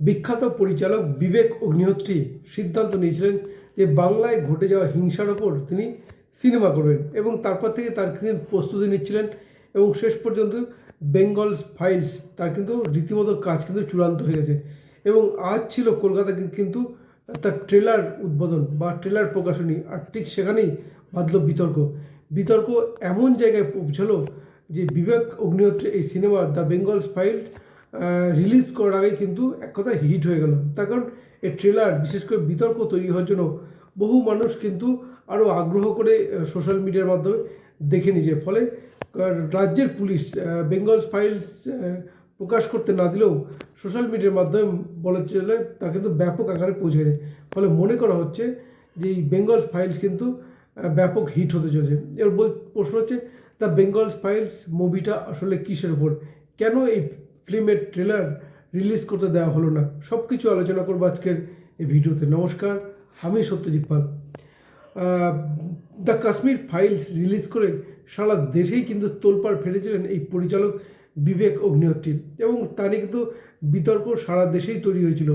বিখ্যাত পরিচালক বিবেক অগ্নিহোত্রী সিদ্ধান্ত নিয়েছিলেন যে বাংলায় ঘটে যাওয়া হিংসার ওপর তিনি সিনেমা করবেন এবং তারপর থেকে তার তিনি প্রস্তুতি নিচ্ছিলেন এবং শেষ পর্যন্ত বেঙ্গল ফাইলস, তার কিন্তু রীতিমতো কাজ কিন্তু চূড়ান্ত হয়ে গেছে। এবং আজ ছিল কলকাতা কিন্তু তার ট্রেলার উদ্বোধন বা ট্রেলার প্রকাশনী, আর ঠিক সেখানেই বাঁধল বিতর্ক। বিতর্ক এমন জায়গায় পৌঁছালো যে বিবেক অগ্নিহোত্রী এই cinema the Bengal file release করার আগে কিন্তু এক কথায় হিট হয়ে গেল। তার কারণ এই ট্রেলার বিশেষ করে বিতর্ক তৈরি হওয়ার জন্য বহু মানুষ কিন্তু আরও আগ্রহ করে সোশ্যাল মিডিয়ার মাধ্যমে দেখে নিয়েছে। ফলে রাজ্যের পুলিশ বেঙ্গল ফাইলস প্রকাশ করতে না দিলেও সোশ্যাল মিডিয়ার মাধ্যমে বলা চলে তা কিন্তু ব্যাপক আকারে পৌঁছে গেছে। ফলে মনে করা হচ্ছে যে এই বেঙ্গল ফাইলস কিন্তু ব্যাপক হিট হতে চলেছে। এর বল, প্রশ্ন হচ্ছে দ্য বেঙ্গল ফাইলস মুভিটা আসলে কিসের উপর? কেন এই ফিল্মের ট্রেলার রিলিজ করতে দেওয়া হলো না। সব কিছু আলোচনা করব আজকের এই ভিডিওতে। নমস্কার, আমি Satyajit Pal. The Kashmir files release করে সারা দেশেই কিন্তু তোলপাড় ফেলেছিলেন এই পরিচালক বিবেক অগ্নিহোত্রী এবং তা নিয়ে কিন্তু বিতর্ক সারা দেশেই তৈরি হয়েছিল।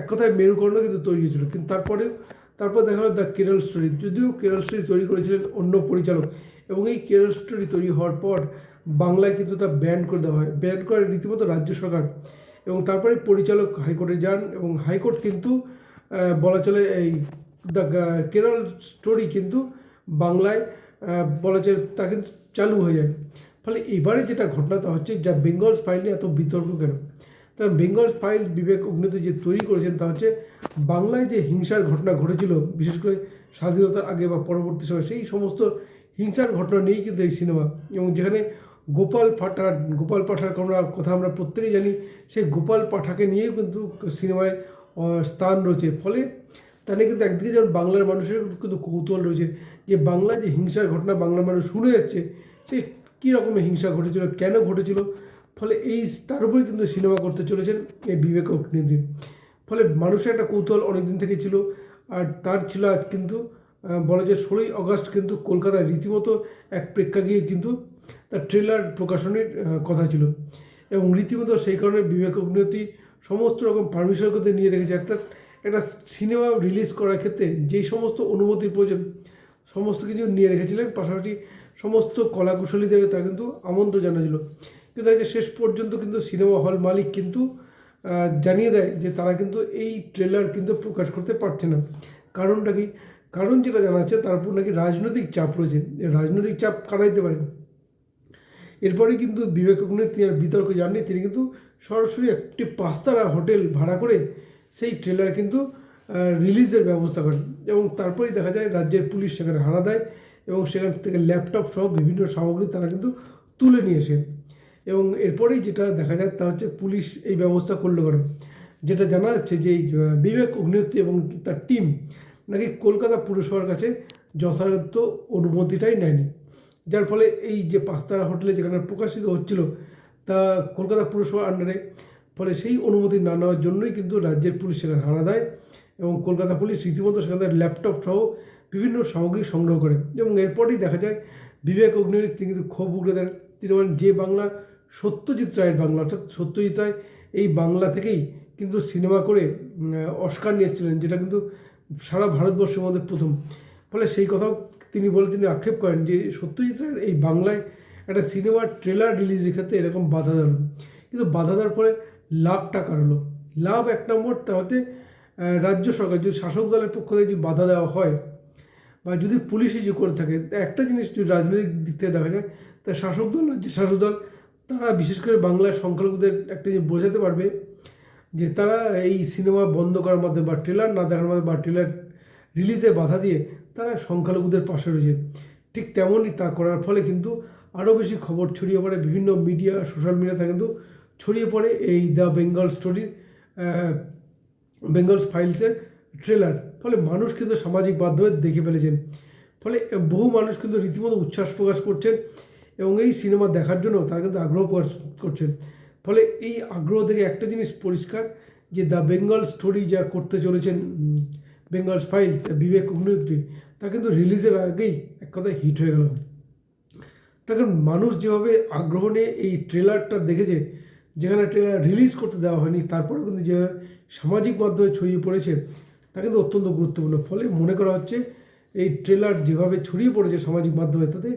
এক কথায় মেরুকরণ কিন্তু তৈরি হয়েছিল। কিন্তু তারপরে তারপর দেখা গেল দ্য কেরল স্টোরি যদিও কেরল স্টোরি তৈরি করেছিলেন অন্য পরিচালক এবং এই কেরল স্টোরি তৈরি হওয়ার পর বাংলায় কিন্তু তা ব্যান করে দেওয়া হয়। ব্যান করে রীতিমতো রাজ্য সরকার এবং তারপরে পরিচালক হাইকোর্টে যান এবং হাইকোর্ট কিন্তু বলা চলে এই দ্য কেরল স্টোরি কিন্তু বাংলায় বলা চলে তা কিন্তু চালু হয়ে যায়। ফলে এবারে যেটা ঘটনা তা হচ্ছে, যা বেঙ্গল ফাইল নিয়ে এত বিতর্ক কেন? তার বেঙ্গল ফাইল বিবেক অগ্নিতে যে তৈরি করেছেন তা হচ্ছে, বাংলায় যে হিংসার ঘটনা ঘটেছিল, বিশেষ করে স্বাধীনতার আগে বা পরবর্তী সময়, সেই সমস্ত হিংসার ঘটনা নিয়েই কিন্তু এই সিনেমা এবং যেখানে গোপাল পাঠার গোপাল পাঠার আমরা কথা আমরা প্রত্যেকেই জানি সেই গোপাল পাঠাকে নিয়েও কিন্তু সিনেমায় স্থান রয়েছে। ফলে তা নিয়ে কিন্তু একদিকে যেমন বাংলার মানুষের কিন্তু কৌতূহল রয়েছে, যে বাংলা যে হিংসার ঘটনা বাংলার মানুষ শুনে যাচ্ছে সে কী রকমের হিংসা ঘটেছিল, কেন ঘটেছিল? ফলে এই তার উপরে কিন্তু সিনেমা করতে চলেছেন এই বিবেক অগ্নিদিন ফলে মানুষের একটা কৌতূহল অনেক দিন থেকে ছিল, আর তার ছিল আজ কিন্তু বলা যায় ষোলোই অগস্ট কিন্তু কলকাতায় রীতিমতো এক প্রেক্ষাগৃহে কিন্তু তার ট্রেলার প্রকাশনের কথা ছিল। এবং রীতিমতো সেই কারণে বিবেক অগ্নিহোত্রী সমস্ত রকম পারমিশন করতে নিয়ে রেখেছে। একটা একটা সিনেমা রিলিজ করার ক্ষেত্রে যেই সমস্ত অনুমতির প্রয়োজন, সমস্ত কিছু নিয়ে রেখেছিলেন। পাশাপাশি সমস্ত কলাকুশলীদের তার কিন্তু আমন্ত্রণ জানাছিল কিন্তু যে শেষ পর্যন্ত কিন্তু সিনেমা হল মালিক কিন্তু জানিয়ে দেয় যে তারা কিন্তু এই ট্রেলার কিন্তু প্রকাশ করতে পারছে না। কারণটা কি? কারণ যেটা জানা যাচ্ছে, তার উপর নাকি রাজনৈতিক চাপ রয়েছে। রাজনৈতিক চাপ কাটাইতে পারে? এরপরে কিন্তু বিবেক অগ্নির তিনি আর বিতর্ক যাননি, তিনি কিন্তু সরাসরি একটি পাঁচতারা হোটেল ভাড়া করে সেই ট্রেলার কিন্তু রিলিজের ব্যবস্থা করেন। এবং তারপরেই দেখা যায় রাজ্যের পুলিশ সেখানে হানা দেয় এবং সেখান থেকে ল্যাপটপ সহ বিভিন্ন সামগ্রী তারা কিন্তু তুলে নিয়ে আসে। এবং এরপরেই যেটা দেখা যায় তা হচ্ছে পুলিশ এই ব্যবস্থা করল করে যেটা জানা যাচ্ছে যে বিবেক অগ্নিহোত্রী এবং তার টিম নাকি কলকাতা পুরসভার কাছে যথাযথ অনুমতিটাই নেয়নি। যার ফলে এই যে পাঁচতারা হোটেলে যেখানে প্রকাশিত হচ্ছিল, তা কলকাতা পুরসভার আন্ডারে ফলে সেই অনুমতি না নেওয়ার জন্যই কিন্তু রাজ্যের পুলিশ সেখানে হানা দেয় এবং কলকাতা পুলিশ রীতিমতো সেখান থেকে ল্যাপটপ সহ বিভিন্ন সামগ্রী সংগ্রহ করে। এবং এরপরেই দেখা যায়, বিবেক অগ্নির তিনি কিন্তু ক্ষোভ উগড়ে দেন। তিনি বলেন, যে বাংলা সত্যজিৎ রায়ের বাংলা, অর্থাৎ সত্যজিৎ রায় এই বাংলা থেকেই কিন্তু সিনেমা করে অস্কার নিয়ে এসেছিলেন, যেটা কিন্তু সারা ভারতবর্ষের মধ্যে প্রথম। ফলে সেই কথাও তিনি বলে তিনি আক্ষেপ করেন যে সত্যজিৎ রায়ের এই বাংলায় একটা সিনেমার ট্রেলার রিলিজের ক্ষেত্রে এরকম বাধা দেওয়া কিন্তু বাধা দেওয়ার পরে লাভ টাকার হলো? লাভ এক নম্বর, তা হচ্ছে রাজ্য সরকার, যদি শাসক দলের পক্ষ থেকে যদি বাধা দেওয়া হয় বা যদি পুলিশই যে করে থাকে একটা জিনিস যদি রাজনৈতিক দিক থেকে দেখা যায়, তা শাসক দল, রাজ্যের শাসক দল, তারা বিশেষ করে বাংলার সংখ্যালঘুদের একটা জিনিস বোঝাতে পারবে যে তারা এই সিনেমা বন্ধ করার মাধ্যমে বা ট্রেলার না দেখার মাধ্যমে বা ট্রেলার রিলিজে বাধা দিয়ে তারা সংখ্যালঘুদের পাশে রয়েছে। ঠিক তেমনই তা করার ফলে কিন্তু আরও বেশি খবর ছড়িয়ে পড়ে, বিভিন্ন মিডিয়া, সোশ্যাল মিডিয়াতে কিন্তু ছড়িয়ে পড়ে এই দ্য বেঙ্গল স্টোরির বেঙ্গলস ফাইলসের ট্রেলার। ফলে মানুষ কিন্তু সামাজিক মাধ্যমে দেখে ফেলেছেন। ফলে বহু মানুষ কিন্তু রীতিমতো উচ্ছ্বাস প্রকাশ করছেন এবং এই সিনেমা দেখার জন্য তারা কিন্তু আগ্রহ প্রকাশ করছেন। ফলে এই আগ্রহ থেকে একটা জিনিস পরিষ্কার, যে দ্য বেঙ্গল স্টোরি যা করতে চলেছেন বেঙ্গলস ফাইল বিবেক অগ্নিহোত্রী তা কিন্তু রিলিজের আগেই এক কথায় হিট হয়ে গেল। কারণ মানুষ যেভাবে আগ্রহ নিয়ে এই ট্রেলারটা দেখেছে, যেখানে ট্রেলার রিলিজ করতে দেওয়া হয়নি, তারপরেও কিন্তু যে সামাজিক মাধ্যমে ছড়িয়ে পড়েছে, তা কিন্তু অত্যন্ত গুরুত্বপূর্ণ। ফলে মনে করা হচ্ছে, এই ট্রেলার যেভাবে ছড়িয়ে পড়েছে সামাজিক মাধ্যমে, তাতে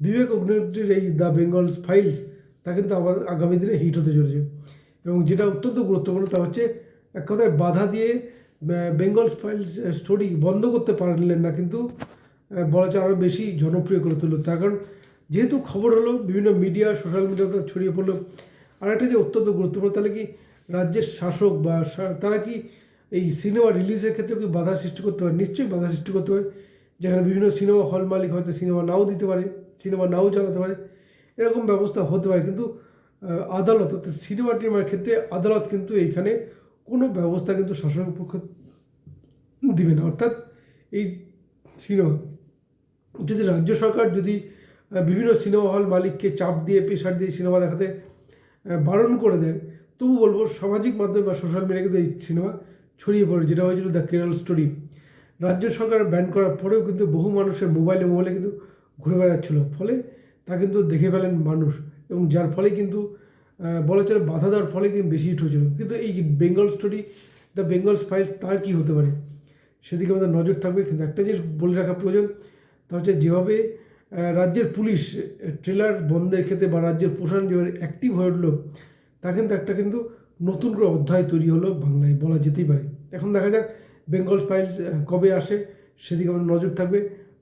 বিবেক অগ্নিহোত্রীর এই দ্য বেঙ্গল ফাইলস তা কিন্তু আবার আগামী দিনে হিট হতে চলেছে। এবং যেটা অত্যন্ত গুরুত্বপূর্ণ, তা হচ্ছে এক কথায় বাধা দিয়ে বেঙ্গল ফাইলস স্টোরি বন্ধ করতে পারলেন না, কিন্তু বলা যায় আরও বেশি জনপ্রিয় করে তুললো। তার কারণ, যেহেতু খবর হলো, বিভিন্ন মিডিয়া সোশ্যাল মিডিয়াতে ছড়িয়ে পড়ল, আর একটা যে অত্যন্ত গুরুত্বপূর্ণ, তাহলে কি রাজ্যের শাসক বা তারা কি এই সিনেমা রিলিজের ক্ষেত্রে কি বাধা সৃষ্টি করতে পারে? নিশ্চয়ই বাধা সৃষ্টি করতে পারে। যেখানে বিভিন্ন সিনেমা হল মালিক হয়তো সিনেমা নাও দিতে পারে, সিনেমা নাও চালাতে পারে, এরকম ব্যবস্থা হতে পারে। কিন্তু আদালত, অর্থাৎ সিনেমা টিনেমার ক্ষেত্রে আদালত কিন্তু এইখানে কোনো ব্যবস্থা কিন্তু শাসকের পক্ষ দিবে না। অর্থাৎ এই সিনেমা, যদি রাজ্য সরকার যদি বিভিন্ন সিনেমা হল মালিককে চাপ দিয়ে, প্রেশার দিয়ে সিনেমা দেখাতে বারণ করে দেয়, তবু বলব সামাজিক মাধ্যমে বা সোশ্যাল মিডিয়া কিন্তু এই সিনেমা ছড়িয়ে পড়ে, যেটা হয়েছিল দ্য কেরল স্টোরি রাজ্য সরকার ব্যান করার পরেও কিন্তু বহু মানুষের মোবাইলে মোবাইলে কিন্তু ঘুরে বেড়াচ্ছিল, ফলে তা কিন্তু দেখে ফেলেন মানুষ, এবং যার ফলে কিন্তু বলা চলে বাধা দেওয়ার ফলে কিন্তু বেশি হিট হয়েছিল। কিন্তু এই Bengal story the Bengal files তার কী হতে পারে? সেদিকে আমাদের নজর থাকবে। কিন্তু একটা জিনিস বলে রাখা প্রয়োজন, তা হচ্ছে যেভাবে রাজ্যের পুলিশ ট্রেলার বন্ধের ক্ষেত্রে বা রাজ্যের প্রশাসন যেভাবে অ্যাক্টিভ হয়ে উঠল, তা কিন্তু একটা কিন্তু নতুন করে অধ্যায় তৈরি হলো বাংলায় বলা যেতেই পারে। এখন দেখা যাক বেঙ্গল ফাইলস কবে আসে, সেদিকে আমাদের নজর থাকবে।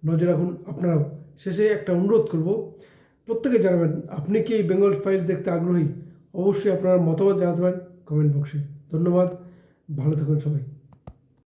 নজর রাখুন আপনারাও। শেষে একটা অনুরোধ করব প্রত্যেকে জানাবেন, আপনি কি এই বেঙ্গল ফাইল দেখতে আগ্রহী? অবশ্যই আপনার মতামত জানাতে পারেন কমেন্ট বক্সে ধন্যবাদ, ভালো থাকুন সবাই।